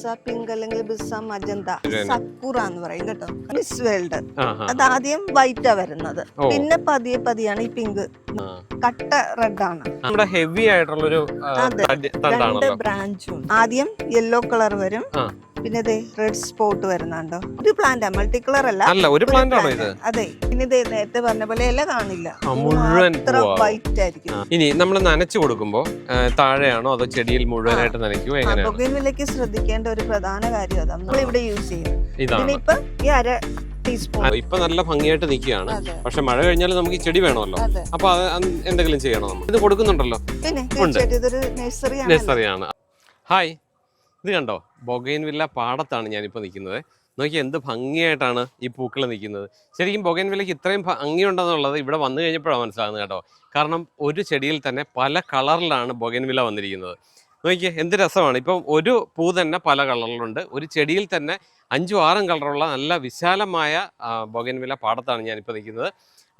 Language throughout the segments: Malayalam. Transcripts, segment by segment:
ബിസ പിങ്ക് അല്ലെങ്കിൽ ബിസ മജന്ത സക്കുറ എന്ന് പറയും കേട്ടോ. Miss World. അത് ആദ്യം വൈറ്റാ വരുന്നത്. പിന്നെ പതിയെ പതിയാണ് ഈ പിങ്ക്. കട്ട റെഡ് ആണ് നമ്മുടെ ഹെവി ആയിട്ടുള്ള ഒരു. രണ്ട് ബ്രാഞ്ചും. ആദ്യം യെല്ലോ കളർ വരും. പിന്നെ ദേ റെഡ് സ്പോട്ട് വരുന്നുണ്ടോ? ഒരു പ്ലാന്റ് മൾട്ടി കളർ അല്ല. അല്ല ഒരു പ്ലാന്റ് ആണോ ഇത്? അതെ പിന്നെ ദേ നേരത്തെ പറഞ്ഞ പോലെ ഇല കാണില്ല. മുഴുവൻ വൈറ്റ് ആയിരിക്കും. ഇനി നമ്മൾ നനച്ചു കൊടുക്കുമ്പോ താഴെയാണോ അതോ ചെടിയിൽ മുഴുവനായിട്ട് നനയ്ക്കുവോ എങ്ങനെയാണ്? പുകയിലേക്ക് ശ്രദ്ധിക്കേണ്ട ഒരു പ്രധാന കാര്യം അതാണ് നമ്മൾ ഇവിടെ യൂസ് ചെയ്യും ഇതിനിപ്പോ ഈ അര ഇപ്പൊ നല്ല ഭംഗിയായിട്ട് നിൽക്കുകയാണ്. പക്ഷെ മഴ കഴിഞ്ഞാൽ നമുക്ക് ഈ ചെടി വേണമല്ലോ. അതെ. അപ്പൊ എന്തെങ്കിലും ചെയ്യണോ നമ്മൾ? ഇത് കൊടുക്കുന്നുണ്ടല്ലോ. നഴ്സറിയാണ് ഹായ് ഇത് കണ്ടോ? ബൊഗൈൻ വില്ല പാടത്താണ് ഞാനിപ്പോൾ നിൽക്കുന്നത്. നോക്കി എന്ത് ഭംഗിയായിട്ടാണ് ഈ പൂക്കൾ നിൽക്കുന്നത്. ശരിക്കും ബൊഗൈൻ വില്ലയ്ക്ക് ഇത്രയും ഭംഗിയുണ്ടെന്നുള്ളത് ഇവിടെ വന്നു കഴിഞ്ഞപ്പോഴാണ് മനസ്സിലാകുന്നത് കേട്ടോ. കാരണം ഒരു ചെടിയിൽ തന്നെ പല കളറിലാണ് ബൊഗൈൻ വില വന്നിരിക്കുന്നത്. നോക്കിയേ എന്ത് രസമാണ്. ഇപ്പം ഒരു പൂ തന്നെ പല കളറിലുണ്ട്. ഒരു ചെടിയിൽ തന്നെ അഞ്ചും ആറും കളറുള്ള നല്ല വിശാലമായ ബൊഗൈൻ വില പാടത്താണ് ഞാനിപ്പോൾ നിൽക്കുന്നത്.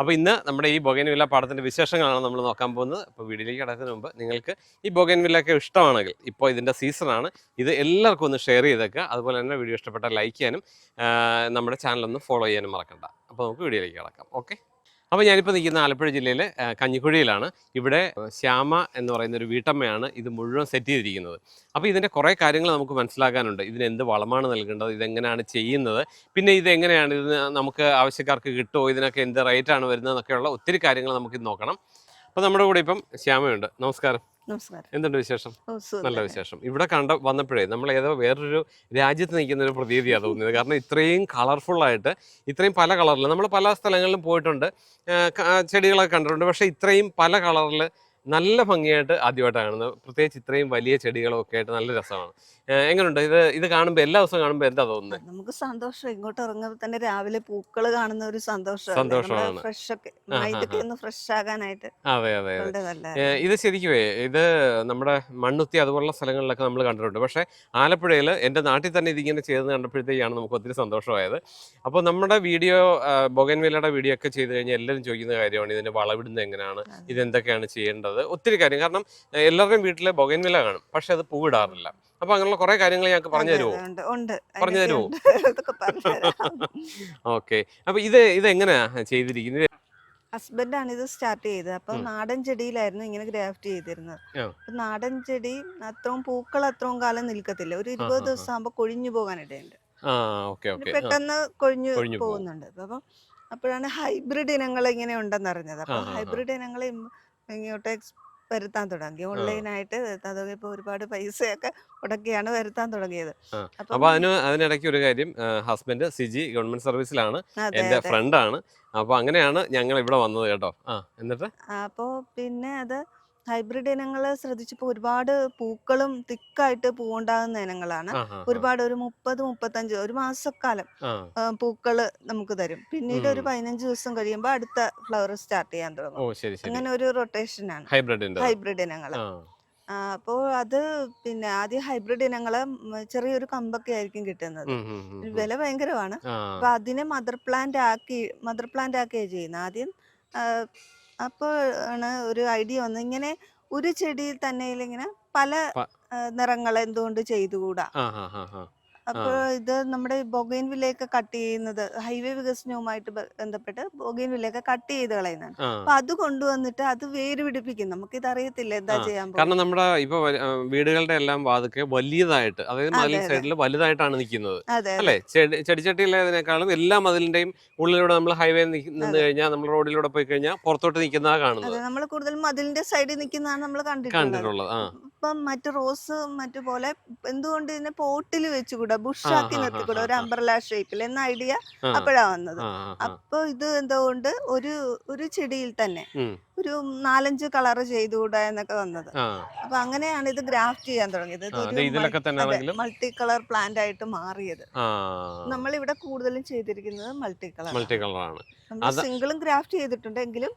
അപ്പോൾ ഇന്ന് നമ്മുടെ ഈ ബൊഗൻവില്ല പാടത്തിന്റെ വിശേഷങ്ങളാണ് നമ്മൾ നോക്കാൻ പോകുന്നത്. അപ്പോൾ വീഡിയോയിലേക്ക് കിടക്കുന്നതിന് മുമ്പ് നിങ്ങൾക്ക് ഈ ബൊഗൻവില്ലൊക്കെ വില്ലൊക്കെ ഇഷ്ടമാണെങ്കിൽ ഇപ്പോൾ ഇതിന്റെ സീസണാണ് ഇത് എല്ലാവർക്കും ഒന്ന് ഷെയർ ചെയ്തേക്കുക. അതുപോലെ തന്നെ വീഡിയോ ഇഷ്ടപ്പെട്ടാൽ ലൈക്ക് ചെയ്യാനും നമ്മുടെ ചാനലൊന്ന് ഫോളോ ചെയ്യാനും മറക്കണ്ട. അപ്പോൾ നമുക്ക് വീഡിയോയിലേക്ക് കിടക്കാം. ഓക്കെ അപ്പോൾ ഞാനിപ്പോൾ നിൽക്കുന്ന ആലപ്പുഴ ജില്ലയിലെ കഞ്ഞിക്കുഴിയിലാണ്. ഇവിടെ ശ്യാമ എന്ന് പറയുന്ന ഒരു വീട്ടമ്മയാണ് ഇത് മുഴുവൻ സെറ്റ് ചെയ്തിരിക്കുന്നത്. അപ്പോൾ ഇതിന്റെ കുറേ കാര്യങ്ങൾ നമുക്ക് മനസ്സിലാക്കാനുണ്ട്. ഇതിന് എന്ത് വളമാണ് നൽകേണ്ടത് ഇതെങ്ങനെയാണ് ചെയ്യുന്നത് പിന്നെ ഇതെങ്ങനെയാണ് ഇത് നമുക്ക് ആവശ്യക്കാർക്ക് കിട്ടുമോ ഇതിനൊക്കെ എന്ത് റേറ്റാണ് വരുന്നത് എന്നൊക്കെയുള്ള ഒത്തിരി കാര്യങ്ങൾ നമുക്ക് ഇത് നോക്കണം. അപ്പോൾ നമ്മുടെ കൂടെ ഇപ്പം ശ്യാമയുണ്ട്. നമസ്കാരം. നമസ്കാരം. എന്തുണ്ട് വിശേഷം? നല്ല വിശേഷം. ഇവിടെ കണ്ട വന്നപ്പോഴേ നമ്മൾ ഏതോ വേറൊരു രാജ്യത്ത് നിൽക്കുന്ന ഒരു പ്രതീതിയാണ് തോന്നിയത് കാരണം ഇത്രയും കളർഫുൾ ആയിട്ട് ഇത്രയും പല കളറിൽ നമ്മൾ പല സ്ഥലങ്ങളിലും പോയിട്ടുണ്ട്. ചെടികളൊക്കെ കണ്ടിട്ടുണ്ട്. പക്ഷേ ഇത്രയും പല കളറിൽ നല്ല ഭംഗിയായിട്ട് ആദ്യമായിട്ടാണ് കാണുന്നത്. പ്രത്യേകിച്ച് ഇത്രയും വലിയ ചെടികളൊക്കെ ആയിട്ട് നല്ല രസമാണ്. എങ്ങനെയുണ്ട് ഇത് ഇത് കാണുമ്പോൾ എല്ലാ ദിവസവും കാണുമ്പോൾ എന്താ തോന്നുന്നത് നമുക്ക് സന്തോഷം. ഇങ്ങോട്ട് ഇറങ്ങുമ്പോൾ തന്നെ രാവിലെ പൂക്കൾ കാണുന്ന ഒരു സന്തോഷം സന്തോഷമാണ്. ഫ്രഷ് ഒക്കെ. ഒന്ന് ഫ്രഷ് ആകാനായിട്ട് അതെ അതെ ഇത് ശരിക്കുമേ ഇത് നമ്മുടെ മണ്ണുത്തി അതുപോലുള്ള സ്ഥലങ്ങളിലൊക്കെ നമ്മൾ കണ്ടിട്ടുണ്ട്. പക്ഷേ ആലപ്പുഴയിൽ എന്റെ നാട്ടിൽ തന്നെ ഇതിങ്ങനെ ചെയ്തെന്ന് കണ്ടപ്പോഴത്തേക്കാണ് നമുക്ക് ഒത്തിരി സന്തോഷമായത്. അപ്പോൾ നമ്മുടെ വീഡിയോ ബൊഗൻവേലയുടെ വീഡിയോ ഒക്കെ ചെയ്ത് കഴിഞ്ഞാൽ എല്ലാവരും ചോദിക്കുന്ന കാര്യമാണ് ഇതിന്റെ വളവിടുന്നത് എങ്ങനെയാണ്? ഇത് ഇതെന്തൊക്കെയാണ് ചെയ്യേണ്ടത്? ഒത്തിരി കാര്യം. കാരണം എല്ലാവരുടെയും വീട്ടിലെ ബൊഗൻവില കാണും. പക്ഷെ അത് പൂവിടാറില്ല. അപ്പൊ അങ്ങനെയുള്ള കുറെ കാര്യങ്ങൾ ഞങ്ങൾക്ക് പറഞ്ഞു തരുമോ പറഞ്ഞു തരുമോ? ഓക്കെ. അപ്പൊ ഇത് ഇത് എങ്ങനെയാ ചെയ്തിരിക്കുന്നത്? ഹസ്ബൻഡാണ് ഇത് സ്റ്റാർട്ട് ചെയ്തത്. അപ്പൊ നാടൻ ചെടിയിലായിരുന്നു ഇങ്ങനെ ഗ്രാഫ്റ്റ് ചെയ്തിരുന്നത്. നാടൻ ചെടി അത്രയും പൂക്കൾ അത്രയും കാലം നിൽക്കത്തില്ല. ഒരു ഇരുപത്. ദിവസം ആകുമ്പോൾ കൊഴിഞ്ഞു പോകാനിടയുണ്ട്. പെട്ടെന്ന് കൊഴിഞ്ഞു കൊഴിഞ്ഞു പോകും. പോകുന്നുണ്ട്. അപ്പം അപ്പോഴാണ് ഹൈബ്രിഡ് ഇനങ്ങൾ ഇങ്ങനെ ഉണ്ടെന്ന് അറിഞ്ഞത് അപ്പൊ. ഹൈബ്രിഡ് ഇനങ്ങൾ ഇങ്ങോട്ട് വരുത്താൻ തുടങ്ങി. ഓൺലൈനായിട്ട് വരുത്താൻ തുടങ്ങി. ഇപ്പൊ ഒരുപാട് പൈസയൊക്കെ മുടക്കിയാണ് വരുത്താൻ തുടങ്ങിയത്. അപ്പൊ അതിന് അതിനിടയ്ക്ക് ഒരു കാര്യം ഹസ്ബൻഡ് സിജി ഗവൺമെന്റ് സർവീസിലാണ് എന്റെ ഫ്രണ്ടാണ്. അപ്പോൾ അങ്ങനെയാണ് ഞങ്ങൾ ഇവിടെ വന്നത് കേട്ടോ. ആ എന്നിട്ട്? അപ്പോ പിന്നെ അത് ഹൈബ്രിഡ് ഇനങ്ങൾ ശ്രദ്ധിച്ചപ്പോൾ ഒരുപാട് പൂക്കളും തിക്കായിട്ട് പൂവുണ്ടാകുന്ന ഇനങ്ങളാണ്. ഒരുപാട് ഒരു മുപ്പത് മുപ്പത്തഞ്ച് ഒരു മാസക്കാലം പൂക്കൾ നമുക്ക് തരും. പിന്നീട് ഒരു. പതിനഞ്ച് ദിവസം കഴിയുമ്പോൾ അടുത്ത ഫ്ലവർ സ്റ്റാർട്ട് ചെയ്യാൻ തുടങ്ങും. അങ്ങനെ ഒരു റൊട്ടേഷനാണ്. ആണ് ഹൈബ്രിഡ് ഇനങ്ങൾ അപ്പോൾ അത് പിന്നെ ആദ്യം ഹൈബ്രിഡ് ഇനങ്ങൾ ചെറിയൊരു കമ്പൊക്കെ ആയിരിക്കും കിട്ടുന്നത്. വില ഭയങ്കരമാണ്. അപ്പൊ അതിനെ മദർ പ്ലാന്റ് ആക്കി മദർ പ്ലാന്റ് ആക്കിയാണ് ചെയ്യുന്നത്. ആദ്യം അപ്പോൾ ആണ് ഒരു ഐഡിയ വന്നത് ഇങ്ങനെ ഒരു ചെടിയിൽ തന്നെ ഇങ്ങനെ പല നിറങ്ങൾ എന്തുകൊണ്ട് ചെയ്തുകൂടാ. അപ്പോൾ ഇത് നമ്മുടെ ബൊഗൈൻ വില്ലയൊക്കെ കട്ട് ചെയ്യുന്നത് ഹൈവേ വികസനവുമായിട്ട് ബന്ധപ്പെട്ട് ബൊഗൈൻ വില്ലയൊക്കെ കട്ട് ചെയ്ത് കളയുന്നതാണ്. അപ്പൊ അത് കൊണ്ടുവന്നിട്ട് അത് വേര് പിടിപ്പിക്കും നമുക്ക് ഇത് അറിയത്തില്ല എന്താ ചെയ്യാൻ കാരണം നമ്മുടെ ഇപ്പൊ വീടുകളുടെ എല്ലാം വാതുക്കെ വലിയതായിട്ട് അതായത് മതിൽ സൈഡിൽ വലുതായിട്ടാണ് നിൽക്കുന്നത്. അല്ലെ അല്ലേ? ചെടി ചെടിച്ചട്ടിയിലേതിനേക്കാളും എല്ലാ മതിലിന്റെയും ഉള്ളിലൂടെ നമ്മൾ ഹൈവേ നിന്ന് കഴിഞ്ഞാൽ നമ്മൾ റോഡിലൂടെ പോയി കഴിഞ്ഞാൽ പുറത്തോട്ട് നിൽക്കുന്നതാണ് കാണുന്നത്. നമ്മൾ കൂടുതലും മതിലിന്റെ സൈഡിൽ നിൽക്കുന്നതാണ് നമ്മൾ കണ്ടിട്ടുള്ളത്. കണ്ടിട്ടുള്ളത് ആ. ഇപ്പം മറ്റു റോസ് മറ്റു പോലെ എന്തുകൊണ്ട് ഇതിനെ പോട്ടിൽ വെച്ചുകൂടാ? ബുഷാക്കി നിർത്തിക്കൂടാ? ഒരു. അംബ്രല ഷേപ്പിൽ എന്ന ഐഡിയ? അപ്പോഴാ വന്നത്. അപ്പൊ ഇത് എന്തുകൊണ്ട് ഒരു ഒരു ചെടിയിൽ തന്നെ ഒരു നാലഞ്ച് കളർ ചെയ്തുകൂടാ എന്നൊക്കെ വന്നത്. അപ്പൊ അങ്ങനെയാണ് ഇത് ഗ്രാഫ്റ്റ് ചെയ്യാൻ തുടങ്ങിയത്. മൾട്ടി കളർ പ്ലാന്റ് ആയിട്ട് മാറിയത്. നമ്മൾ ഇവിടെ കൂടുതലും ചെയ്തിരിക്കുന്നത് മൾട്ടി കളർ മൾട്ടി കളറാണ് ആണ് സിംഗിളും ഗ്രാഫ്റ്റ് ചെയ്തിട്ടുണ്ട് എങ്കിലും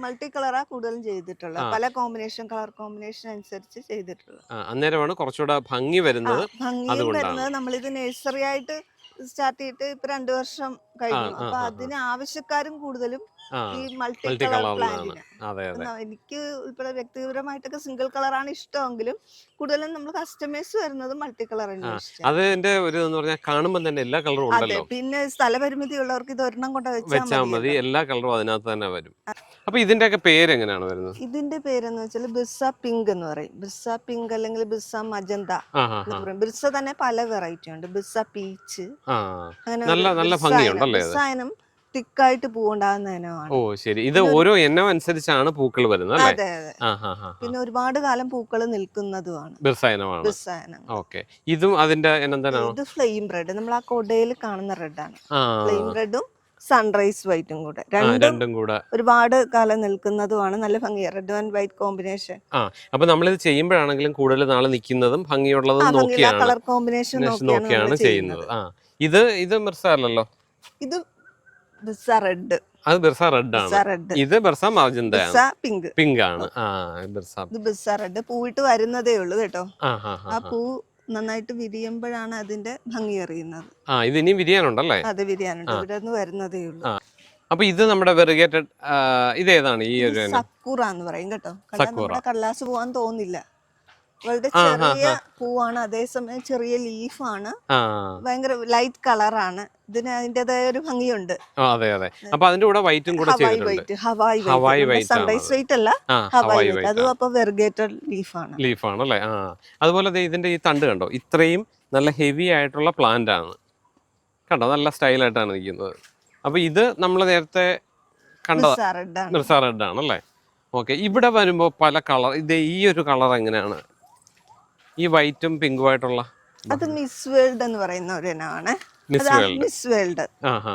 മൾട്ടി കളറാ കൂടുതലും ചെയ്തിട്ടുള്ളത്. പല കോമ്പിനേഷൻ കളർ കോമ്പിനേഷൻ അനുസരിച്ച് ചെയ്തിട്ടുള്ളത്. അന്നേരമാണ് കുറച്ചുകൂടെ ഭംഗി വരുന്നത് ഭംഗി. വരുന്നത്. നമ്മളിത് നഴ്സറി ആയിട്ട് സ്റ്റാർട്ട് ചെയ്തിട്ട് ഇപ്പൊ രണ്ടു വർഷം കഴിഞ്ഞു. അപ്പൊ. അതിന് ആവശ്യക്കാരും കൂടുതലും ഈ മൾട്ടി കളർ പ്ലാന്റിന് അതെ അതെ. എനിക്ക് ഉൾപ്പെടെ വ്യക്തിപരമായിട്ടൊക്കെ സിംഗിൾ കളറാണ് ഇഷ്ടമെങ്കിലും കൂടുതലും നമ്മൾ കസ്റ്റമേഴ്സ് വരുന്നത് മൾട്ടി കളർ ആ, എന്റെ ഒരു എന്ന് പറഞ്ഞാൽ കാണുമ്പോൾ തന്നെ എല്ലാ കളറും അതെ ഉണ്ടല്ലോ. പിന്നെ സ്ഥലപരിമിതി ഉള്ളവർക്ക് ഇത് ഒരെണ്ണം കൊണ്ട് വെച്ചാൽ മതി. എല്ലാ കളറും അതിനകത്ത് തന്നെ വരും. അപ്പൊ ഇതിന്റെ ഒക്കെ പേര് എങ്ങനെയാണ് വരുന്നത്? ഇതിന്റെ പേരെന്ന് വെച്ചാൽ ബിർസ പിങ്ക് എന്ന് പറയും. ബിർസ പിങ്ക് അല്ലെങ്കിൽ ബിർസ മജന്ത ആ പറയും. ബിർസ തന്നെ പല വെറൈറ്റി ഉണ്ട്. ബിർസ പീച്ച് നല്ല- നല്ല ഭംഗിയുണ്ടല്ലേ? ബിർസായനം തിക്കായിട്ട് പൂവുണ്ടാകുന്ന ഇനമാണ്. ഓ ശരി. ഇത് ഓരോ എണ്ണം അനുസരിച്ചാണ് പൂക്കൾ വരുന്നത് അതെ അതെ. പിന്നെ ഒരുപാട് കാലം പൂക്കൾ നിൽക്കുന്നതുമാണ്. ബിർസായനമാണ് ബിർസായനം ഓക്കെ. ഇതും അതിന്റെ ഇത് ഫ്ലെയിം റെഡ്. നമ്മൾ ആ കൊടയിൽ കാണുന്ന റെഡ് ആണ് ഫ്ലെയിം റെഡും സൺറൈസ് വൈറ്റും കൂടെ. രണ്ടും കൂടെ. ഒരുപാട് കാലം നിൽക്കുന്നതുമാണ്. നല്ല ഭംഗി. റെഡ് ആൻഡ് വൈറ്റ് കോമ്പിനേഷൻ ആ അപ്പൊ നമ്മളിത് ചെയ്യുമ്പോഴാണെങ്കിലും കൂടുതൽ നാളെ നിൽക്കുന്നതും ഭംഗിയുള്ളതും നോക്കിയാണ്. കളർ കോമ്പിനേഷൻ നോക്കിയാണ് ചെയ്യുന്നത്. ആ ഇത് ഇത് മിർസ അല്ലല്ലോ? ഇത് റെഡ് അത് ബിർസ റെഡ് ആണ്. ഇത് ബിർസ ബിസ പിങ്ക് പിങ്ക് ആണ്. ആ. ബിർസ ഇത് ബിർസ റെഡ് പൂവിട്ട് വരുന്നതേ ഉള്ളൂ കേട്ടോ. ആ പൂ നന്നായിട്ട് വിരിയുമ്പോഴാണ് അതിന്റെ ഭംഗി അറിയുന്നത്. ആ ഇത് ഇനിയും വിരിയാനുണ്ടല്ലേ? അത് വിരിയാനുണ്ട്. ഇവിടെ നിന്ന് വരുന്നതേ ഉള്ളൂ. അപ്പൊ ഇത് നമ്മുടെ വെറുകേറ്റഡ് ഇത് ഏതാണ് ഈ ഒരു സക്കൂറ എന്ന് പറയും കേട്ടോ. നമ്മുടെ കടലാസ് പോവാൻ തോന്നില്ല. വളരെ ചെറിയ പൂവാണ് അതേസമയം ചെറിയ ലീഫാണ്. ഭയങ്കര ലൈറ്റ് കളറാണ്. ഇതിന് അതിന്റെതായ ഒരു ഭംഗിയുണ്ട്. അതെ അതെ. അപ്പൊ അതിന്റെ കൂടെ വൈറ്റും കൂടെ Hawaii white Hawaii Hawaii white sunrise white അല്ല ഹവായി വൈറ്റ്. അതും അപ്പൊ വെർഗേറ്റഡ് ലീഫാണ്. ലീഫാണ് അല്ലേ ആ. അതുപോലെ ഇതിന്റെ ഈ തണ്ട് കണ്ടോ? ഇത്രയും നല്ല ഹെവി ആയിട്ടുള്ള പ്ലാന്റ് ആണ്. കണ്ടോ? നല്ല സ്റ്റൈലായിട്ടാണ് നിൽക്കുന്നത്. അപ്പൊ ഇത് നമ്മൾ നേരത്തെ കണ്ടത്. മിർസ റെഡ് ആണല്ലേ ഓക്കെ. ഇവിടെ വരുമ്പോൾ പല കളർ ഇത് ഈ ഒരു കളർ എങ്ങനെയാണ്? ഈ വൈറ്റും പിങ്കും ആയിട്ടുള്ള അത് മിസ് വേൾഡ് എന്ന് പറയുന്ന ഒരു ഇനമാണ്. Miss world.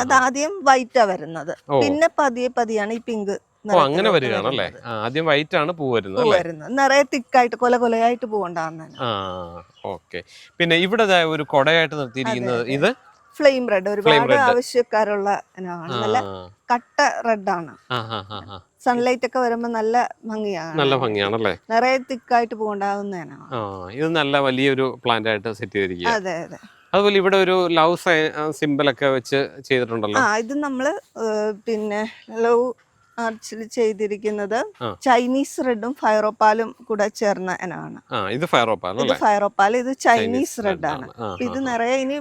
അത് ആദ്യം വൈറ്റാ വരുന്നത്. പിന്നെ പതിയെ പതിയാണ് ഈ പിങ്ക് അങ്ങനെ വരികയാണല്ലേ? ആദ്യം വൈറ്റ് ആണ് പൂ വരുന്നത് നിറയെ തിക്കായിട്ട് കൊല കൊലയായിട്ട് പൂവുണ്ടാകുന്ന ഓക്കെ. പിന്നെ ഇവിടെ ഒരു കൊടയായിട്ട് നിർത്തിയിരിക്കുന്നത് ഇത്? Flame red. ഒരുപാട്. ആവശ്യക്കാരുള്ള നല്ല കട്ട റെഡ് ആണ്. സൺലൈറ്റ് ഒക്കെ വരുമ്പോൾ നല്ല ഭംഗിയാണ്. നല്ല ഭംഗിയാണല്ലേ? നിറയെ തിക്കായിട്ട് പോകണ്ടാവുന്നതാണ്. ആ ഇത് നല്ല വലിയൊരു പ്ലാന്റ് ആയിട്ട് സെറ്റ് ചെയ്തിരിക്കുക. അതെ അതെ. അതുപോലെ ഇവിടെ ഒരു ലവ് സിമ്പിൾ ഒക്കെ വെച്ച് ചെയ്തിട്ടുണ്ടല്ലോ. ആ ഇത് നമ്മൾ പിന്നെ ലവ് ആർച്ചിൽ ചെയ്തിരിക്കുന്നത് ചൈനീസ് റെഡും ഫയറോപ്പാലും കൂടെ ചേർന്ന ഇനമാണ്. ഇത് ഫയറോപ്പാൽ ഇത് ഫയറോപ്പാൽ ഇത് ചൈനീസ് റെഡ് ആണ്. ഇത്. നിറയെ ഇനി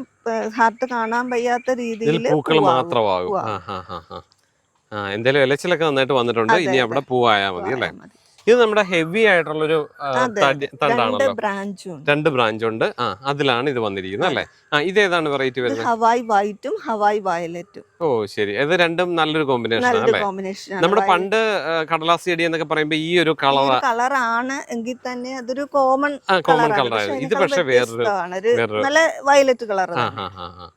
ഹാർട്ട് കാണാൻ വയ്യാത്ത രീതിയിൽ പൂക്കൾ മാത്രമാകും. ആ എന്തായാലും ഇലച്ചിലൊക്കെ നന്നായിട്ട് വന്നിട്ടുണ്ട്. ഇനി അവിടെ പൂവായാൽ മതി അല്ലേ? ഇത് നമ്മുടെ ഹെവി ആയിട്ടുള്ളൊരു തണ്ടാണല്ലോ ബ്രാഞ്ചും ഉണ്ട് രണ്ട് ബ്രാഞ്ച് ഉണ്ട് ആ അതിലാണ് ഇത് വന്നിരിക്കുന്നത് അല്ലേ? ആ ഇത് ഏതാണ് വെറൈറ്റി വരുന്നത്? ഹവായ് വൈറ്റും ഹവായ് വയലറ്റും. ഓ ശരി. ഇത് രണ്ടും നല്ലൊരു കോമ്പിനേഷൻ ആണ് അല്ലേ? നമ്മുടെ പണ്ട് കടലാസ് ചെടി എന്നൊക്കെ പറയുമ്പോ ഈ ഒരു കളർ കളറാണ് എങ്കിൽ തന്നെ അതൊരു കോമൺ കോമൺ കളറായിരുന്നു ഇത് പക്ഷേ വേറൊരു നല്ല വയലറ്റ് കളർ ആ ആ. ആ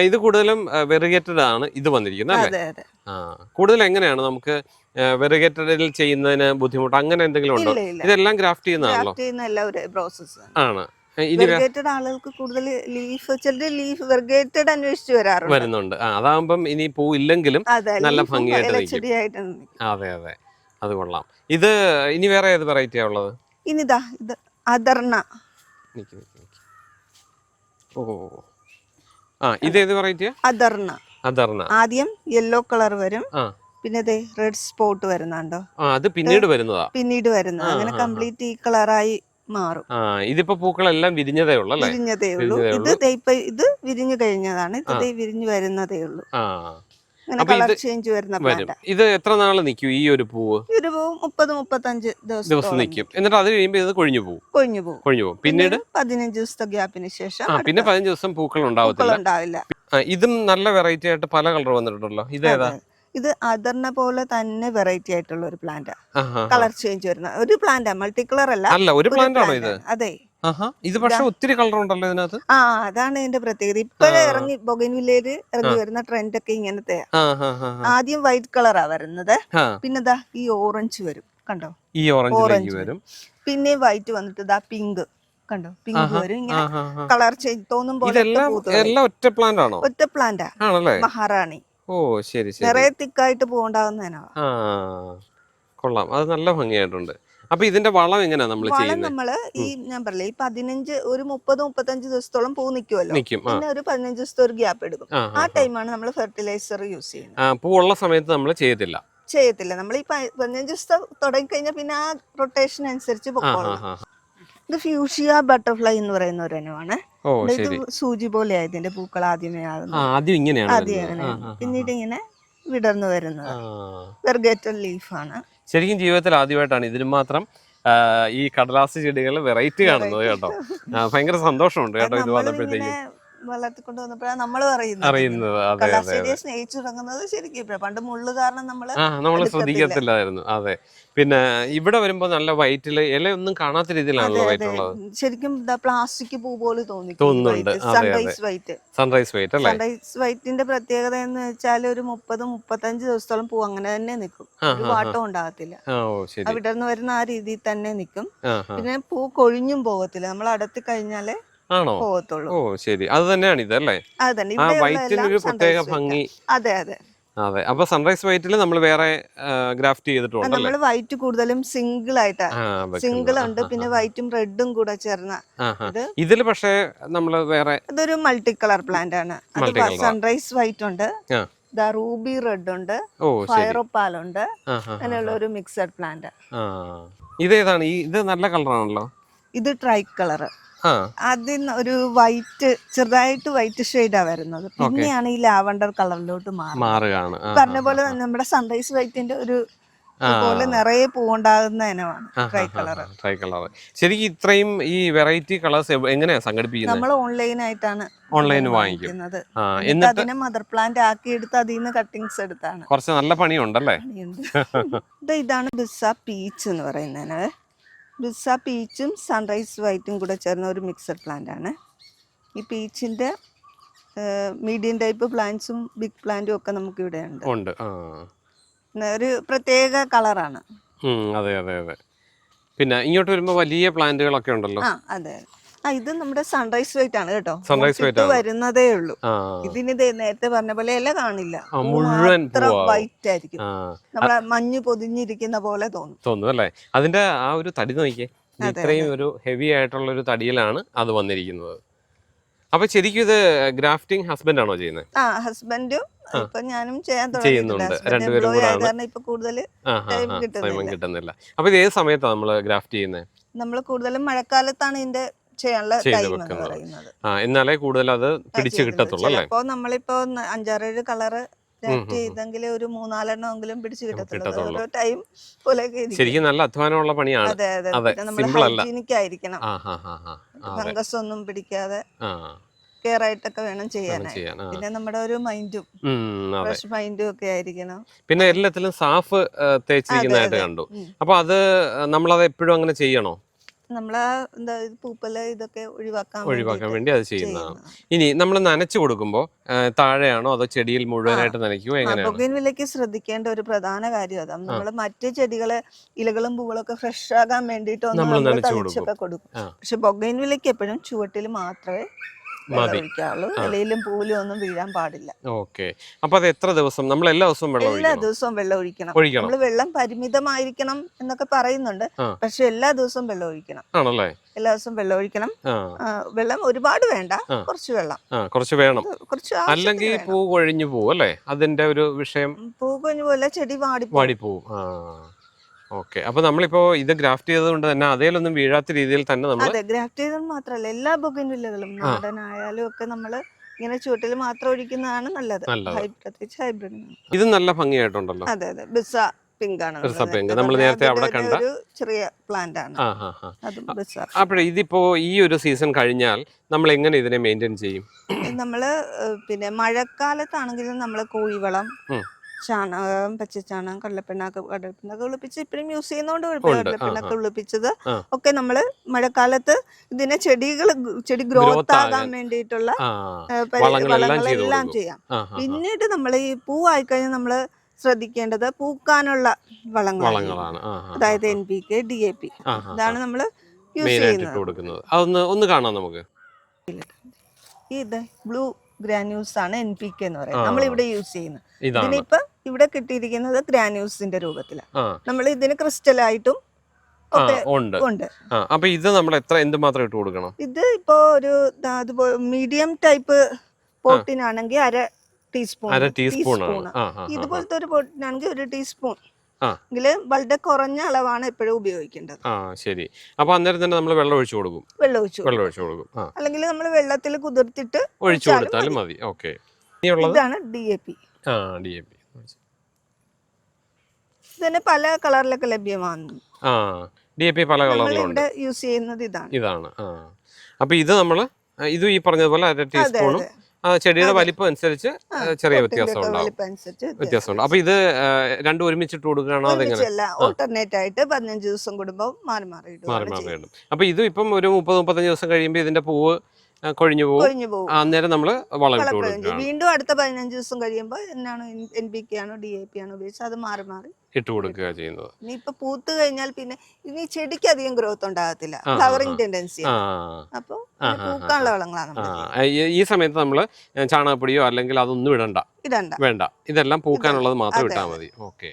ഇത് കൂടുതലും വെറിഗേറ്റഡ് ആണ് ഇത് വന്നിരിക്കുന്നത് അല്ലേ? ആ കൂടുതൽ എങ്ങനെയാണ് നമുക്ക് വെറിഗേറ്റഡിൽ ചെയ്യുന്നതിന് ബുദ്ധിമുട്ട് അങ്ങനെ എന്തെങ്കിലും ഉണ്ടോ? ഇതെല്ലാം ഗ്രാഫ്റ്റ് ചെയ്യുന്നതാണല്ലോ. ക്രാഫ്റ്റ് ചെയ്യുന്ന ഒരു പ്രോസസ് ആണ്. വെർഗേറ്റഡ് ആളുകൾക്ക് കൂടുതൽ ലീഫ് ചിലര് ലീഫ് വെർഗേറ്റഡ് അന്വേഷിച്ചു വരാറുണ്ട്. വരുന്നുണ്ട്. അതാകുമ്പം ഇനി പൂ ഇല്ലെങ്കിലും നല്ല ഭംഗിയായിട്ട്. അതെ അതെ. അത് കൊള്ളാം. ഇത് ഇനി വേറെ ഏത് വെറൈറ്റിയാ ഉള്ളത്? ഇനിതാ ഇത് അദർണ നിക്ക്. ഓ. ആ ഇത് ഏത് വെറൈറ്റിയാ അദർണ അതർണ ആദ്യം യെല്ലോ കളർ വരും. പിന്നെ റെഡ് സ്പോട്ട് വരുന്നുണ്ടോ? അത് പിന്നീട് വരുന്നതാ. പിന്നീട് വരുന്ന അങ്ങനെ. കംപ്ലീറ്റ് ഈ കളറായി മാറും. ആ ഇതിപ്പോ പൂക്കളെല്ലാം വിരിഞ്ഞതേ ഉള്ളൂ വിരിഞ്ഞതേ ഉള്ളൂ. ഇത് ഇത് വിരിഞ്ഞു കഴിഞ്ഞതാണ്. ഇത് വിരിഞ്ഞു വരുന്നതേ ഉള്ളൂ. കളർ ചേഞ്ച് വരുന്ന വരും. ഇത് എത്ര നാൾ നിൽക്കും ഈ ഒരു പൂവ്? ഒരു പൂവ് മുപ്പത് മുപ്പത്തഞ്ച് ദിവസം ദിവസം നിൽക്കും എന്നിട്ട് അത് കഴിയുമ്പോൾ ഇത് കൊഴിഞ്ഞു പോകും കൊഴിഞ്ഞു പോകും കൊഴിഞ്ഞു പോകും പിന്നീട്? പതിനഞ്ച് ദിവസത്തെ ഗ്യാപ്പിന് ശേഷം പിന്നെ പതിനഞ്ച് ദിവസം പൂക്കൾ ഉണ്ടാവത്തില്ല. ഇതും നല്ല വെറൈറ്റി ആയിട്ട് പല കളർ വന്നിട്ടുണ്ടല്ലോ. ഇതേതാ ഇത് അതറിനെ പോലെ തന്നെ വെറൈറ്റി ആയിട്ടുള്ള ഒരു പ്ലാന്റ്. കളർ ചേഞ്ച് വരുന്ന. ഒരു പ്ലാന്റ് മൾട്ടി കളർ അല്ല. ഒരു പ്ലാന്റ് ആണോ ഇത്? അതെ. ഇത് പക്ഷെ ഒത്തിരി കളർ ഉണ്ടല്ലോ ഇതിനകത്ത്. ആ അതാണ് ഇതിന്റെ പ്രത്യേകത. ഇപ്പഴേ ഇറങ്ങി ബൊഗൻവില്ലേര് ഇറങ്ങി വരുന്ന ട്രെൻഡ് ഒക്കെ ഇങ്ങനത്തെ. ആദ്യം വൈറ്റ് കളറാ വരുന്നത്. ആ. പിന്നെ ദാ ഈ ഓറഞ്ച് വരും. കണ്ടോ? ഈ Orange വരും. പിന്നെ വൈറ്റ് വന്നിട്ട് പിങ്ക് കണ്ടോ? പിങ്ക് വരും. ഇങ്ങനെ. കളർ ചേഞ്ച് എല്ലാം ഒറ്റ പ്ലാന്റ് ആണോ? ഒറ്റ പ്ലാന്റാ മഹാറാണി. ഓ ശരി ശരി. നിറയെ തിക്കായിട്ട് പോകണ്ടാവുന്നതിനാ. കൊള്ളാം. അത് നല്ല ഭംഗിയായിട്ടുണ്ട്. അപ്പൊ ഇതിന്റെ വളം എങ്ങനെയാ നമ്മൾ വളം നമ്മൾ ഈ ഞാൻ പറഞ്ഞില്ലേ ഈ പതിനഞ്ച് ഒരു മുപ്പത് മുപ്പത്തഞ്ച് ദിവസത്തോളം പൂ നിൽക്കുമല്ലോ പിന്നെ ഒരു പതിനഞ്ച് ദിവസത്തെ ഒരു ഗ്യാപ്പ് എടുക്കും. ആ, ടൈമാണ് നമ്മൾ ഫെർട്ടിലൈസർ യൂസ് ചെയ്യുന്നത്. പൂ ഉള്ള സമയത്ത് നമ്മൾ ചെയ്യത്തില്ല. ചെയ്യത്തില്ല. നമ്മൾ ഈ പതിനഞ്ച് ദിവസം തുടങ്ങി കഴിഞ്ഞാൽ പിന്നെ ആ റൊട്ടേഷൻ അനുസരിച്ച് പൊക്കോളാം. ഇത് ഫ്യൂഷിയ ബട്ടർഫ്ലൈ എന്ന് പറയുന്ന ഒരു ഇനമാണ്. ഇത് സൂചി പോലെയാ ഇതിന്റെ പൂക്കൾ ആദ്യമേ ആദ്യം ഇങ്ങനെയാണ് പിന്നീട് ഇങ്ങനെ വിടർന്നു വരുന്നത്. വെർഗേറ്റൽ ലീഫാണ്. ശരിക്കും ജീവിതത്തിൽ ആദ്യമായിട്ടാണ് ഇതിന് മാത്രം ഈ കടലാസ് ചെടികൾ വെറൈറ്റി കാണുന്നത് കേട്ടോ. ഭയങ്കര സന്തോഷമുണ്ട് കേട്ടോ ഇത് വന്നപ്പോഴത്തേക്ക്. വളർത്തിക്കൊണ്ട് വന്നപ്പോഴാണ് നമ്മൾ അറിയുന്നത്. അറിയുന്നത്. അതെ അതെ സ്നേഹിച്ചു തുടങ്ങുന്നത് ശരിക്കും പണ്ട് മുള്ളു കാരണം നമ്മൾ നമ്മൾ ശ്രദ്ധിക്കത്തില്ലായിരുന്നു. അതെ. പിന്നെ ഇവിടെ വരുമ്പോ നല്ല വൈറ്റിൽ ഇലയൊന്നും കാണാത്ത രീതിയിലാണല്ലോ ഉള്ളത് ശരിക്കും പ്ലാസ്റ്റിക് പൂ പോലെ തോന്നി. തോന്നുന്നുണ്ട്. Sunrise white. സൺറൈസ് വൈറ്റ് അല്ലേ? സൺറൈസ് വൈറ്റിന്റെ പ്രത്യേകത എന്ന് വെച്ചാൽ ഒരു മുപ്പത് മുപ്പത്തഞ്ച് ദിവസത്തോളം പൂ അങ്ങനെ തന്നെ നിൽക്കും. ഒരു. വാട്ടം ഉണ്ടാകത്തില്ല. നിന്ന് വരുന്ന ആ രീതിയിൽ തന്നെ നിൽക്കും. പിന്നെ പൂ കൊഴിഞ്ഞും പോകത്തില്ല. നമ്മൾ അടത്തി കഴിഞ്ഞാലേ ആണോ? പോകത്തുള്ളൂ. ഓ ശരി. അത് തന്നെയാണ് ഇത് അല്ലേ? അത് തന്നെ. ആ ഇവിടെയുള്ള വൈറ്റിന് എല്ലാം ഒരു പ്രത്യേക sunrise white ആ. ഭംഗി അതെ അതെ. അതെ. അപ്പൊ സൺറൈസ് വൈറ്റിൽ നമ്മൾ വേറെ ഗ്രാഫ്റ്റ് ചെയ്തിട്ടുണ്ട് നമ്മൾ വൈറ്റ് കൂടുതലും സിംഗിൾ ആയിട്ടാ ആ സിംഗിൾ ഉണ്ട് പിന്നെ. വൈറ്റും റെഡും കൂടെ ചേർന്ന ഇതിൽ. ഇത്. പക്ഷേ നമ്മൾ വേറെ ഇതൊരു മൾട്ടി കളർ പ്ലാന്റ് ആണ് സൺറൈസ് വൈറ്റ് ഉണ്ട് ആ. ദാ റൂബി റെഡ് ഉണ്ട് ഓ ഫയറോപ്പാൽ ഉണ്ട് ആ, ആ, ആ, അങ്ങനെയുള്ള ഒരു മിക്സഡ് പ്ലാന്റ്. ആ. ഇതേതാണ്? ഈ ഇത് നല്ല കളറാണല്ലോ? ഇത് ട്രൈ കളർ അതിന് ഒരു വൈറ്റ് ചെറുതായിട്ട് വൈറ്റ് ഷെയ്ഡാ വരുന്നത്. പിന്നെയാണ് ഈ ലാവണ്ടർ കളറിലോട്ട് മാറുകയാണ്. പറഞ്ഞ പോലെ നമ്മുടെ സൺറൈസ് വൈറ്റിന്റെ ഒരു. പോലെ നിറയെ പൂവുണ്ടാകുന്ന ഇനമാണ് ട്രൈ കളർ ട്രൈ കളർ ശരിക്കും ഇത്രയും ഈ വെറൈറ്റി കളേഴ്സ് എങ്ങനെയാ സംഘടിപ്പിക്കുന്നത് നമ്മൾ ഓൺലൈൻ ആയിട്ടാണ് ഓൺലൈൻ വാങ്ങിക്കുന്നത്. എന്നിട്ട് അതിനെ മദർ പ്ലാന്റ് ആക്കി എടുത്ത് അതിൽ നിന്ന് കട്ടിങ്സ് എടുത്താണ്. കുറച്ച് നല്ല പണിയുണ്ടല്ലേ? ഇതാണ് ബിസ പീച്ച് എന്ന് പറയുന്നത് ബിസ പീച്ചും സൺറൈസ് വൈറ്റും കൂടെ ചേർന്ന ഒരു മിക്സഡ് പ്ലാന്റ് ആണ്. ഈ പീച്ചിന്റെ മീഡിയം ടൈപ്പ് പ്ലാന്റ്സും ബിഗ് പ്ലാന്റും ഒക്കെ നമുക്ക് ഇവിടെ ഉണ്ട്. ഉണ്ട്. ഒരു പ്രത്യേക കളറാണ് അതെ അതെ അതെ. പിന്നെ ഇങ്ങോട്ട് വരുമ്പോൾ വലിയ പ്ലാന്റുകളൊക്കെ ഉണ്ടല്ലോ. അതെ. ഇത് നമ്മുടെ സൺറൈസ് വൈറ്റ് ആണ് കേട്ടോ. സൺറൈസ് വെയിറ്റ് വരുന്നതേ ഉള്ളൂ. ഇതിന് നേരത്തെ പറഞ്ഞ പോലെ ഇല കാണില്ല. മുഴുവൻ വൈറ്റ് ആയിരിക്കും. നമ്മളെ മഞ്ഞ് പൊതിഞ്ഞിരിക്കുന്ന പോലെ തോന്നും. തോന്നുന്നു അല്ലേ? അതിന്റെ ആ ഒരു തടി നോക്കിയേ ഇത്രയും ഒരു ഹെവി ആയിട്ടുള്ള ഒരു തടിയിലാണ് അത് വന്നിരിക്കുന്നത്. അപ്പൊ ശരിക്കും ഇത് ഗ്രാഫ്റ്റിംഗ് ഹസ്ബൻഡ് ആണോ ചെയ്യുന്നത് ആ ഹസ്ബൻഡും. ഇപ്പൊ ഞാനും ചെയ്യാൻ ചെയ്യുന്നുണ്ട്. രണ്ടുപേരും ഇപ്പൊ കൂടുതൽ കിട്ടുന്നില്ല. അപ്പൊ ഇത് ഏത് സമയത്താണ് നമ്മൾ ഗ്രാഫ്റ്റ് ചെയ്യുന്നത് നമ്മൾ കൂടുതലും മഴക്കാലത്താണ് ഇതിന്റെ ചെയ്യാനുള്ള ടൈം എന്ന്. പറയുന്നത് എന്നാലേ കൂടുതൽ അത് പിടിച്ചു കിട്ടത്തുള്ളൂ അപ്പൊ നമ്മളിപ്പോ അഞ്ചാറേഴ് കളറ്. ചെയ്തെങ്കിൽ ഒരു മൂന്നാലെണ്ണമെങ്കിലും പിടിച്ചു കിട്ടത്തുള്ളൂ. ഓരോ ടൈം. ശരിക്കും നല്ല അധ്വാനമുള്ള പണിയാണ് അതെ അതെ അല്ല. അതെ ഫംഗസ് ഒന്നും പിടിക്കാതെ കെയർ ആയിട്ടൊക്കെ വേണം ചെയ്യാൻ പിന്നെ നമ്മുടെ ഒരു മൈൻഡും ഫ്രഷ് മൈൻഡും ഒക്കെ ആയിരിക്കണം പിന്നെ എല്ലാത്തിലും സാഫ് തേച്ചിരിക്കുന്നതായിട്ട്. കണ്ടു. അപ്പൊ അത് നമ്മളത് എപ്പോഴും അങ്ങനെ ചെയ്യണോ നമ്മളെ എന്താ പൂപ്പൽ ഇതൊക്കെ ഒഴിവാക്കാൻ ഒഴിവാക്കാൻ വേണ്ടി അത് ചെയ്യുന്നതാണ്. ഇനി നമ്മൾ നനച്ചു കൊടുക്കുമ്പോൾ താഴെയാണോ അതോ ചെടിയിൽ മുഴുവനായിട്ട് നനയ്ക്കുമോ എങ്ങനെയാണ്? വിലയ്ക്ക് ശ്രദ്ധിക്കേണ്ട ഒരു പ്രധാന കാര്യം അതാണ് നമ്മൾ മറ്റു ചെടികളെ ഇലകളും പൂക്കളൊക്കെ ഫ്രഷ് ആകാൻ വേണ്ടിയിട്ട് നമ്മൾ തളിച്ചൊക്കെ കൊടുക്കും. പക്ഷെ പക്ഷെ ബൊഗൈൻവില്ലയ്ക്ക് എപ്പോഴും ചുവട്ടിൽ മാത്രമേ. ഒഴിക്കാവുള്ളൂ ഇലയിലും പൂവിലും ഒന്നും വീഴാൻ പാടില്ല. ഓക്കെ. അപ്പൊ അത് എത്ര ദിവസം? നമ്മൾ എല്ലാ ദിവസവും വെള്ളം എല്ലാ ദിവസവും വെള്ളം ഒഴിക്കണം. ഒഴിക്കണം. നമ്മൾ വെള്ളം പരിമിതമായിരിക്കണം എന്നൊക്കെ പറയുന്നുണ്ട്. പക്ഷെ എല്ലാ ദിവസവും വെള്ളം ഒഴിക്കണം. ആണല്ലേ? എല്ലാ ദിവസവും വെള്ളം ഒഴിക്കണം. വെള്ളം ഒരുപാട് വേണ്ട. കുറച്ച് വെള്ളം. കുറച്ച് വേണം. കുറച്ച് അല്ലെങ്കിൽ പൂ കൊഴിഞ്ഞു പോവും അല്ലേ? അതിന്റെ ഒരു വിഷയം. പൂ കൊഴിഞ്ഞു പോലെ ചെടി വാടി വാടിപ്പോവും. ഓക്കെ. അപ്പൊ നമ്മളിപ്പോ ഇത് ഗ്രാഫ്റ്റ് ചെയ്തതുകൊണ്ട് തന്നെ അതേലൊന്നും വീഴാത്ത രീതിയിൽ തന്നെ നമ്മൾ അതെ ഗ്രാഫ്റ്റ് ചെയ്തത് മാത്രമല്ല എല്ലാ ബൊഗൻവില്ലകളും നാടനായാലും ഒക്കെ നമ്മൾ ഇങ്ങനെ ചുവട്ടിൽ മാത്രം ഒഴിക്കുന്നതാണ് നല്ലത്. പ്രത്യേകിച്ച് ഹൈബ്രിഡ് ഇത് നല്ല ഭംഗിയായിട്ടുണ്ടല്ലോ. അതെ അതെ. ബിസ പിങ്ക് ആണ്. നമ്മൾ നേരത്തെ നമ്മൾ അവിടെ കണ്ട- ചെറിയ പ്ലാന്റ് ആണ്. അപ്പോഴേ ഇതിപ്പോ ഈ ഒരു സീസൺ കഴിഞ്ഞാൽ നമ്മൾ എങ്ങനെ ഇതിനെ മെയിന്റെയിൻ ചെയ്യും? നമ്മൾ പിന്നെ മഴക്കാലത്താണെങ്കിലും നമ്മൾ കോഴിവളം. ചാണകം പച്ചച്ചാണകം കടലപ്പിണ്ണാക്ക് കടലപ്പിണ്ണാക്ക് കുളിപ്പിച്ച് ഇപ്പോഴും യൂസ് ചെയ്യുന്നതുകൊണ്ട് കുഴപ്പമില്ല. കടലപ്പിണ്ണാക്ക്. കുളിപ്പിച്ചത് ഒക്കെ നമ്മൾ മഴക്കാലത്ത് ഇതിനെ ചെടികൾ ചെടി ഗ്രോത്ത് ആകാൻ. വേണ്ടിയിട്ടുള്ള വളങ്ങളെല്ലാം. ചെയ്യാം. പിന്നീട് നമ്മൾ ഈ പൂവായി കഴിഞ്ഞാൽ നമ്മൾ ശ്രദ്ധിക്കേണ്ടത് പൂക്കാനുള്ള വളങ്ങൾ വളങ്ങളാണ്. അതായത് N P K D A P ഇതാണ് നമ്മൾ യൂസ് ചെയ്യുന്നത്. അതൊന്ന് ഒന്ന് കാണാം നമുക്ക്. ഇത് ബ്ലൂ ഗ്രാന്യൂസ് ആണ് എൻ പി കെ എന്ന് പറയുന്നത്. നമ്മൾ ഇവിടെ യൂസ് ചെയ്യുന്നത്. ഇതിനിപ്പോ ഇവിടെ കിട്ടിയിരിക്കുന്നത് ഗ്രാന്യൂസിന്റെ രൂപത്തിലാണ് നമ്മൾ ഇതിന് ക്രിസ്റ്റലായിട്ടും ഉണ്ട്. അപ്പൊ ഇത് നമ്മൾ എത്ര എന്ത് മാത്രം ഇട്ട് കൊടുക്കണം? ഇത് ഇപ്പോ ഒരു മീഡിയം ടൈപ്പ് പോട്ടിനാണെങ്കിൽ അര ടീസ്പൂൺ. അര ടീസ്പൂൺ ഇതുപോലത്തെ ഒരു പോട്ടിനാണെങ്കിൽ ഒരു ടീസ്പൂൺ. ആ. എങ്കിൽ വളരെ കുറഞ്ഞ അളവാണ് എപ്പോഴും ഉപയോഗിക്കേണ്ടത്. ആ ശരി. അപ്പൊ അന്നേരം തന്നെ നമ്മൾ വെള്ളം ഒഴിച്ചു കൊടുക്കും. വെള്ളം ഒഴിച്ചു വെള്ളം ഒഴിച്ചു കൊടുക്കും. അല്ലെങ്കിൽ നമ്മൾ വെള്ളത്തിൽ കുതിർത്തിട്ട് ഒഴിച്ചു കൊടുത്താലും മതി. ഓക്കെ. ഇതാണ് ഡി എ പി. ആ ഡി എ പി. ഇതിന് പല കളറിലൊക്കെ ലഭ്യമാണ് ആ ഡി എ പി പല കളറിലുണ്ട്. യൂസ് ചെയ്യുന്നത് ഇതാണ്. ഇതാണ്. ആ. അപ്പൊ ഇത് നമ്മൾ ഇതും ഈ പറഞ്ഞതുപോലെ അര ടീസ്പൂണും ചെടിയുടെ വലിപ്പം അനുസരിച്ച് ചെറിയ വ്യത്യാസം. വ്യത്യാസമുണ്ട്. അപ്പൊ ഇത് രണ്ടും ഒരുമിച്ചിട്ട് കൊടുക്കുകയാണോ അതെങ്ങനെ? ഓൾട്ടർനേറ്റ് ആയിട്ട് പതിനഞ്ച് ദിവസം കൂടുമ്പോൾ മാറി മാറി മാറി മാറി. ഇടും. അപ്പൊ ഇത് ഇപ്പം ഒരു മുപ്പത് മുപ്പത്തഞ്ച് ദിവസം കഴിയുമ്പോൾ ഇതിന്റെ പൂവ് കൊഴിഞ്ഞു പോകും. അന്നേരം നമ്മൾ വളം വീണ്ടും അടുത്ത പതിനഞ്ച് ദിവസം കഴിയുമ്പോൾ എന്നാണ് എൻ പി കെ ആണോ ഡി എ പി ആണോ ഉപയോഗിച്ചത് അത് മാറി മാറി ഇട്ട് കൊടുക്കുക ചെയ്യുന്നത്. ഇനി ഇപ്പൊ പൂത്ത് കഴിഞ്ഞാൽ പിന്നെ ഇനി ചെടിക്ക് അധികം ഗ്രോത്ത് ഉണ്ടാകത്തില്ല. ഫ്ലവറിംഗ് ടെൻഡൻസി പൂക്കാനുള്ള വളങ്ങളാണ് ആ നമ്മൾ ഈ- ഈ സമയത്ത് നമ്മൾ ചാണകപ്പൊടിയോ അല്ലെങ്കിൽ അതൊന്നും ഇടണ്ട. ഇടണ്ട. വേണ്ട. ഇതെല്ലാം പൂക്കാനുള്ളത് മാത്രം ഇട്ടാൽ മതി. ഓക്കെ.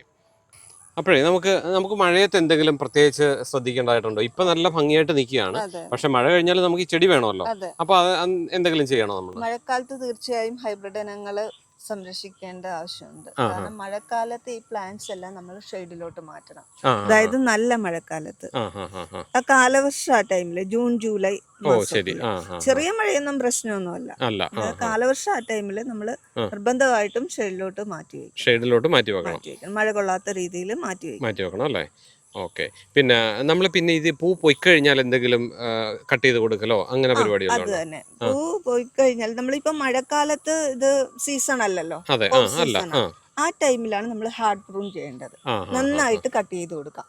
അപ്പോഴേ നമുക്ക് നമുക്ക് മഴയത്ത് എന്തെങ്കിലും പ്രത്യേകിച്ച് ശ്രദ്ധിക്കേണ്ടതായിട്ടുണ്ടോ? ഇപ്പൊ നല്ല ഭംഗിയായിട്ട് നിൽക്കുകയാണ്. അതെ. പക്ഷെ മഴ കഴിഞ്ഞാൽ നമുക്ക് ഈ ചെടി വേണമല്ലോ. അതെ. അപ്പൊ അത് എന്തെങ്കിലും ചെയ്യണോ നമ്മൾ മഴക്കാലത്ത് തീർച്ചയായും ഹൈബ്രിഡ് ഇനങ്ങൾ സംരക്ഷിക്കേണ്ട ആവശ്യമുണ്ട്. കാരണം മഴക്കാലത്ത് ഈ പ്ലാന്റ്സ് എല്ലാം നമ്മൾ ഷെയ്ഡിലോട്ട് മാറ്റണം. അതായത് നല്ല മഴക്കാലത്ത്. ആ കാലവർഷ ആ ടൈമിൽ ജൂൺ ജൂലൈ ചെറിയ മഴയൊന്നും പ്രശ്നമൊന്നുമല്ല. കാലവർഷ ആ ടൈമിൽ നമ്മൾ നിർബന്ധമായിട്ടും ഷെയ്ഡിലോട്ട് മാറ്റി വെക്കും ഷെയ്ഡിലോട്ട് മാറ്റി വെക്കണം. മഴ കൊള്ളാത്ത രീതിയിൽ മാറ്റി വെക്കണം അല്ലേ? ഓക്കെ. പിന്നെ നമ്മൾ പിന്നെ ഇത് പൂ പൊയ് കഴിഞ്ഞാൽ എന്തെങ്കിലും കട്ട് ചെയ്ത് കൊടുക്കലോ? അങ്ങനെ പരിപാടി അത് തന്നെ പൂ പോയി കഴിഞ്ഞാൽ നമ്മളിപ്പോ മഴക്കാലത്ത് ഇത് സീസൺ അല്ലല്ലോ അതെ. ആ അല്ല. ആ. ആ. ടൈമിലാണ് നമ്മൾ ഹാർഡ് പ്രൂൺ ചെയ്യേണ്ടത്. നന്നായിട്ട് കട്ട് ചെയ്ത് കൊടുക്കാം.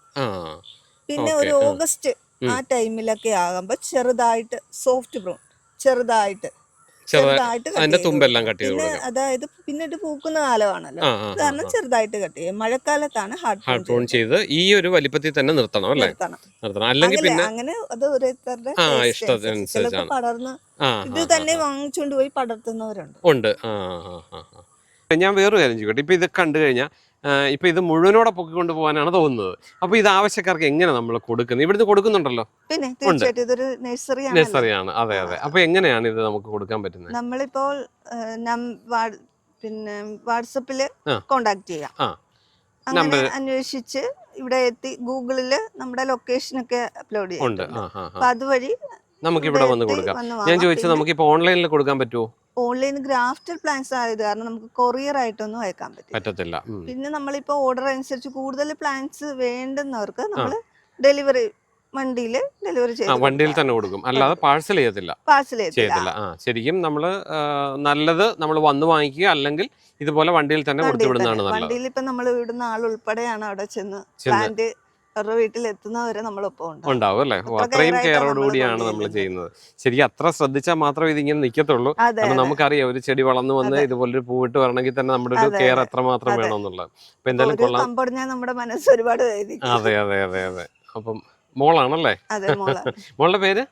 പിന്നെ ഒരു ഓഗസ്റ്റ് ആ ടൈമിലൊക്കെ ആകുമ്പോൾ ചെറുതായിട്ട് സോഫ്റ്റ് പ്രൂൺ. ചെറുതായിട്ട്. ചെറുതാ ചെറുതായിട്ട് അതിന്റെ തുമ്പെല്ലാം. കട്ട് ചെയ്ത് പിന്നെ കൊടുക്കാം. അതായത് പിന്നെ പൂക്കുന്ന കാലമാണല്ലോ. ആ ആ, ആ കാരണം ചെറുതായിട്ട് കട്ട് ചെയ്യും. മഴക്കാലത്താണ് ഹാർഡ് ഹാർഡ് പ്രൂൺ ചെയ്ത് ഈ ഒരു വലിപ്പത്തിൽ തന്നെ നിർത്തണം അല്ലേ? നിർത്തണം. നിർത്തണം. അല്ലെങ്കിൽ അങ്ങനെ പിന്നെ അങ്ങനെ അത് ഓരോരുത്തരുടെ ആ, ഇഷ്ടത്തിനനുസരിച്ചാണ്. പടർന്ന് ആ ഇത് ആ, തന്നെ വാങ്ങിച്ചുകൊണ്ട് പോയി പടർത്തുന്നവരുണ്ട്. ഉണ്ട്. ആ ആ ആ ആ. ഞാൻ വേറൊരു കാര്യം ചോദിക്കട്ടെ. ഇപ്പൊ ഇത് കണ്ടു കഴിഞ്ഞാൽ ഇപ്പൊ ഇത് മുഴുവനോടെ പൊക്കിക്കൊണ്ട് പോകാനാണ് തോന്നുന്നത്. അപ്പൊ ഇത് ആവശ്യക്കാർക്ക് എങ്ങനെ നമ്മൾ കൊടുക്കുന്നത്? ഇവിടുന്ന് കൊടുക്കുന്നുണ്ടല്ലോ. പിന്നെ തീർച്ചയായിട്ടും ഇതൊരു നഴ്സറിയാണ്. നഴ്സറിയാണ്. അതെ അതെ. അപ്പൊ എങ്ങനെയാണ് ഇത് നമുക്ക് കൊടുക്കാൻ പറ്റുന്നത്? നമ്മളിപ്പോൾ പിന്നെ വാട്സപ്പിൽ ആ. കോണ്ടാക്ട് ചെയ്യാം. അങ്ങനെ അന്വേഷിച്ച് ഇവിടെ എത്തി ഗൂഗിളിൽ നമ്മുടെ ലൊക്കേഷൻ ഒക്കെ അപ്ലോഡ് ചെയ്യാം. അപ്പൊ അതുവഴി നമുക്ക് ഇവിടെ വന്ന് കൊടുക്കാം. ഞാൻ ചോദിച്ചത് നമുക്ക് ഇപ്പൊ ഓൺലൈനിൽ കൊടുക്കാൻ പറ്റുമോ ഓൺലൈൻ ഗ്രാഫ്റ്റഡ് പ്ലാൻസ് ആയത് കാരണം നമുക്ക് കൊറിയർ ആയിട്ടൊന്നും അയക്കാൻ പറ്റില്ല. പറ്റത്തില്ല. പിന്നെ നമ്മളിപ്പോ ഓർഡർ അനുസരിച്ച് കൂടുതൽ പ്ലാൻസ് വേണ്ടുന്നവർക്ക് നമ്മൾ ഡെലിവറി വണ്ടിയിൽ ഡെലിവറി ആ വണ്ടിയിൽ തന്നെ കൊടുക്കും. അല്ലാതെ പാഴ്സൽ ചെയ്യത്തില്ല. പാഴ്സൽ ചെയ്യത്തില്ല. ആ ശരിക്കും നമ്മൾ നല്ലത് നമ്മൾ വന്ന് വാങ്ങിക്കുക അല്ലെങ്കിൽ ഇതുപോലെ വണ്ടിയിൽ തന്നെ കൊടുത്തു വിടുന്നതാണ് വണ്ടിയിൽ ഇപ്പൊ നമ്മൾ വിടുന്ന ആൾ ഉൾപ്പെടെയാണ് അവിടെ ചെന്ന് പ്ലാന്റ് അവരുടെ വീട്ടിൽ എത്തുന്നവരെ നമ്മളൊപ്പം ഉണ്ട് ഉണ്ടാവും അല്ലേ? അത്രയും കെയറോട് നമ്മൾ കൂടിയാണ് നമ്മൾ ചെയ്യുന്നത്. ശരിക്കും അത്ര ശ്രദ്ധിച്ചാൽ മാത്രമേ ഇതിങ്ങനെ നിൽക്കത്തുള്ളൂ കാരണം നമുക്കറിയാം ഒരു ചെടി വളർന്നു വന്ന്. ഇതുപോലൊരു പൂവിട്ട് വരണമെങ്കിൽ തന്നെ നമ്മുടെ ഒരു കെയർ. എത്രമാത്രം. വേണമെന്നുള്ളത്. അപ്പൊ എന്തായാലും കൊള്ളാം. നമ്മുടെ മനസ്സ് ഒരുപാട് അതെ അതെ അതെ അതെ. അപ്പം മോളാണല്ലേ? മോളുടെ പേര്?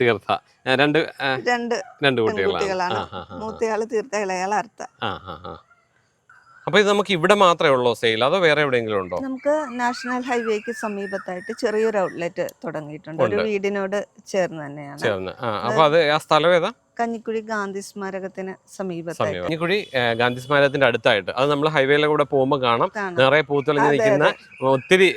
തീർത്ഥ. രണ്ട് രണ്ട് രണ്ട് കുട്ടികളാണ്. മൂത്തയാൾ തീർത്ഥ ഇളയാൾ അർത്ഥ ആ, ആ, ആ. അപ്പൊ ഇത് നമുക്ക് ഇവിടെ മാത്രമേ ഉള്ളൂ സെയിൽ? അതോ വേറെ എവിടെയെങ്കിലും ഉണ്ടോ? നമുക്ക് നാഷണൽ ഹൈവേക്ക് സമീപത്തായിട്ട് ചെറിയൊരു ഔട്ട്ലെറ്റ് തുടങ്ങിയിട്ടുണ്ട്. ഒരു വീടിനോട് ചേർന്ന് തന്നെയാണ്. ചേർന്ന്. ആ അപ്പൊ അത് ആ സ്ഥലം ഏതാ? കഞ്ഞിക്കുഴി ഗാന്ധി സ്മാരകത്തിന് സമീപത്തായിട്ട്. സമീപം. ഇനിക്കുടി ഗാന്ധി സ്മാരകത്തിന്റെ അടുത്തായിട്ട്. അത് നമ്മൾ ഹൈവേയിലെ കൂടെ പോകുമ്പോൾ കാണാം. കാണാം. നിറയെ പൂത്തെളിഞ്ഞ് അതെ, നിൽക്കുന്ന ഒത്തിരി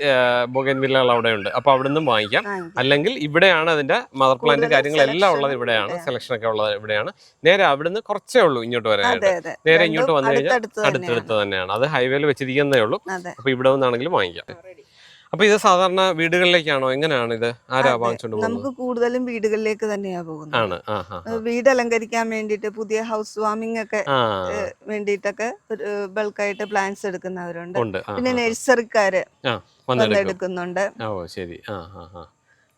ബൊഗൻ വില്ലകൾ അവിടെ ഉണ്ട് അപ്പൊ അവിടെ നിന്നും വാങ്ങിക്കാം. അല്ലെങ്കിൽ ഇവിടെയാണ് അതിന്റെ മദർ പ്ലാന്റ് കൂടുതൽ കാര്യങ്ങളെല്ലാം selection ഉള്ളത് ഇവിടെയാണ്. ഇവിടെയാണ്. സെലക്ഷൻ ഒക്കെ ഉള്ളത് ഇവിടെയാണ്. നേരെ അവിടുന്ന് കുറച്ചേ ഉള്ളൂ ഇങ്ങോട്ട് വരാനായിട്ട്. അതെ അതെ. നേരെ രണ്ടും ഇങ്ങോട്ട് വന്നു കഴിഞ്ഞാൽ അടുത്തടുത്ത് തന്നെയാണ്. അടുത്തടുത്ത് തന്നെയാണ്. അത് ഹൈവേയിൽ വെച്ചിരിക്കുന്നതേ ഉള്ളൂ. അതെ. അപ്പൊ ഇവിടെ നിന്നാണെങ്കിലും വാങ്ങിക്കാം. അപ്പൊ ഇത് സാധാരണ വീടുകളിലേക്കാണോ? എങ്ങനെയാണ് ഇത്? ആരാ അതെ. വാങ്ങിച്ചോണ്ട് പോകുന്നത്? നമുക്ക് കൂടുതലും വീടുകളിലേക്ക് തന്നെയാ പോകുന്നത്. ആണ്. ആ ആ ആ. ഏഹ് വീട് അലങ്കരിക്കാൻ വേണ്ടിട്ട് പുതിയ ഹൗസ് വാമിംഗ് ഒക്കെ വേണ്ടിട്ടൊക്കെ ഏഹ് വേണ്ടിയിട്ടൊക്കെ ബൾക്കായിട്ട് പ്ലാന്റ്സ് എടുക്കുന്നവരുണ്ട്. ഉണ്ട്. ആ, പിന്നെ നഴ്സറിക്കാര് ആ. വന്നെടുക്കും. വന്നെടുക്കുന്നുണ്ട്. ഓ ശരി. ആ ആ ആ.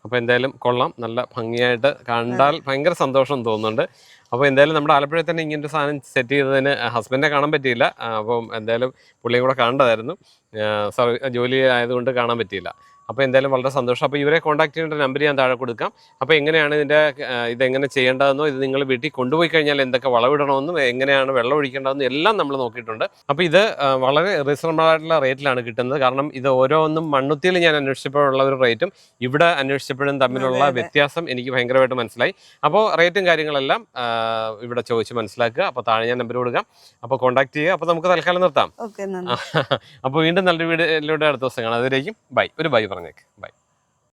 അപ്പോൾ എന്തായാലും കൊള്ളാം. നല്ല ഭംഗിയായിട്ട് കണ്ടാൽ ഭയങ്കര സന്തോഷം തോന്നുന്നുണ്ട്. അപ്പോൾ എന്തായാലും നമ്മുടെ ആലപ്പുഴയിൽ തന്നെ ഇങ്ങനൊരു സാധനം സെറ്റ് ചെയ്തതിന് ഹസ്ബൻഡിനെ കാണാൻ പറ്റിയില്ല. അപ്പം എന്തായാലും പുള്ളിയും കൂടെ കാണേണ്ടതായിരുന്നു. സർ ജോലി ആയതുകൊണ്ട് കാണാൻ പറ്റിയില്ല. അപ്പോൾ എന്തായാലും വളരെ സന്തോഷം. അപ്പോൾ ഇവരെ കോൺടാക്ട് ചെയ്യേണ്ട നമ്പർ ഞാൻ താഴെ കൊടുക്കാം. അപ്പോൾ എങ്ങനെയാണ് ഇതിന്റെ ഇത് ഇതെങ്ങനെ ചെയ്യേണ്ടതെന്നോ ഇത് നിങ്ങൾ വീട്ടിൽ കൊണ്ടുപോയി കഴിഞ്ഞാൽ എന്തൊക്കെ വളവിടണമെന്നും എങ്ങനെയാണ് വെള്ളം ഒഴിക്കേണ്ടതെന്നും എല്ലാം നമ്മൾ നോക്കിയിട്ടുണ്ട്. അപ്പോൾ ഇത് വളരെ റീസണബിൾ ആയിട്ടുള്ള റേറ്റിലാണ് കിട്ടുന്നത്. കാരണം ഇത് ഓരോന്നും മണ്ണുത്തിയിൽ ഞാൻ അന്വേഷിച്ചപ്പോഴുള്ള ഒരു റേറ്റും ഇവിടെ അന്വേഷിച്ചപ്പോഴും തമ്മിലുള്ള. വ്യത്യാസം എനിക്ക് ഭയങ്കരമായിട്ട് മനസ്സിലായി. അപ്പോൾ റേറ്റും കാര്യങ്ങളെല്ലാം ഇവിടെ ചോദിച്ച് മനസ്സിലാക്കുക. അപ്പോൾ താഴെ ഞാൻ നമ്പർ കൊടുക്കാം. അപ്പോൾ കോൺടാക്ട് ചെയ്യുക. അപ്പോൾ നമുക്ക് തൽക്കാലം നിർത്താം. അപ്പോൾ വീണ്ടും നല്ലൊരു വീഡിയോയിലൂടെ അടുത്ത ദിവസം കാണാം. അതിലേക്കും ബൈ ഒരു ബൈ പറഞ്ഞേക്ക്. ബൈ.